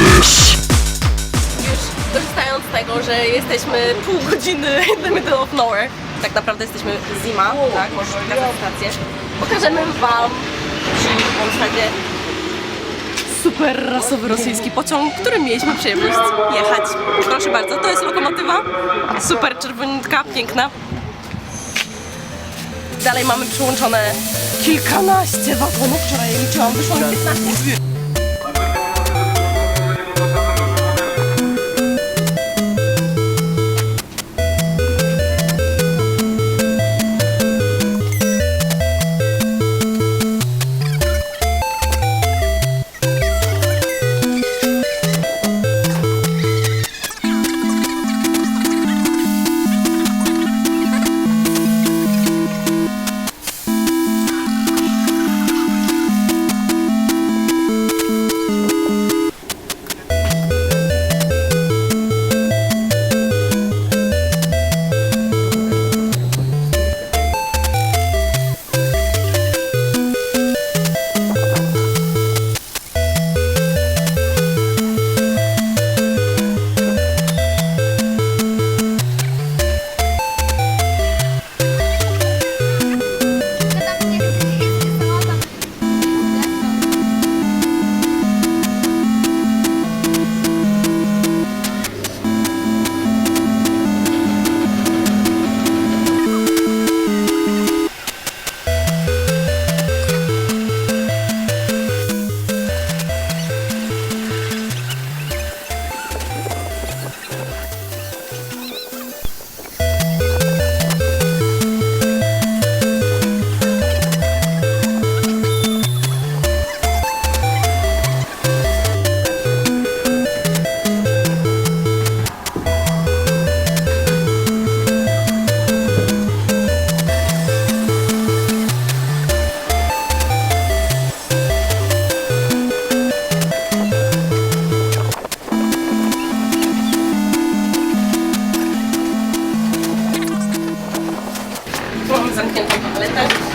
this. Już korzystając z tego, że jesteśmy pół godziny in the middle of nowhere, tak naprawdę jesteśmy zima, tak, może pokazać stację, pokażemy wam w zasadzie super rasowy rosyjski pociąg, którym mieliśmy przyjemność jechać. Proszę bardzo, to jest lokomotywa, super czerwoniutka, piękna. Dalej mamy przyłączone kilkanaście wagonów, wczoraj liczyłam, wyszło mi 15.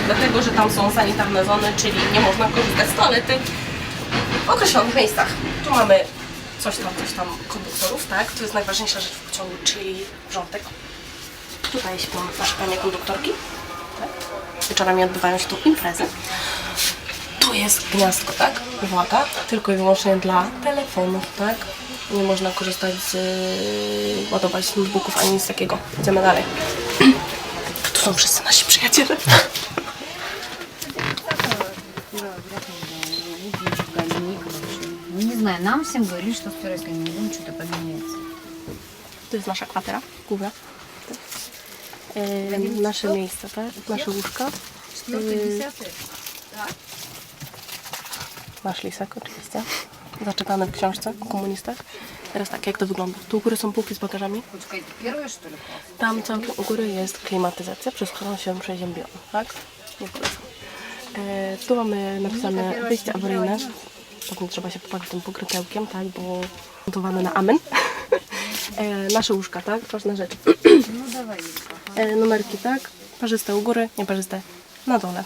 dlatego że tam są sanitarne zony, czyli nie można korzystać z toalety w określonych miejscach. Tu mamy coś tam, coś tam konduktorów, tak? To jest najważniejsza rzecz w pociągu, czyli wrzątek. Tutaj śpią nasze panie konduktorki. Tak? Wieczorami odbywają się tu imprezy. Tu jest gniazdko, tak? Uwaga, tylko i wyłącznie dla telefonów, tak? Nie można korzystać z yy, ładować notebooków ani nic takiego. Idziemy dalej. Tu są wszyscy nasi przyjaciele. Ну, не знаю, нам всем говорили, что с Турецким не что-то поменяется. To jest nasza kwatera, góra. E, nasze miejsce, tak? Nasze łóżka. Nasz lisek oczywiście. Zaczytany w książce o komunistach. Teraz tak, jak to wygląda? Tu u góry są półki z bagażami. Почекай, первое, что ли, класс? Tam całkiem u góry jest klimatyzacja, przez którą się przeziębiono, tak? Nie polecam. E, tu mamy napisane wyjście awaryjne. Tak Potem trzeba się pobawić tym pokrytełkiem, tak, bo montowane na amen. E, nasze łóżka, tak, ważna rzecz. E, numerki, tak, parzyste u góry, nieparzyste na dole.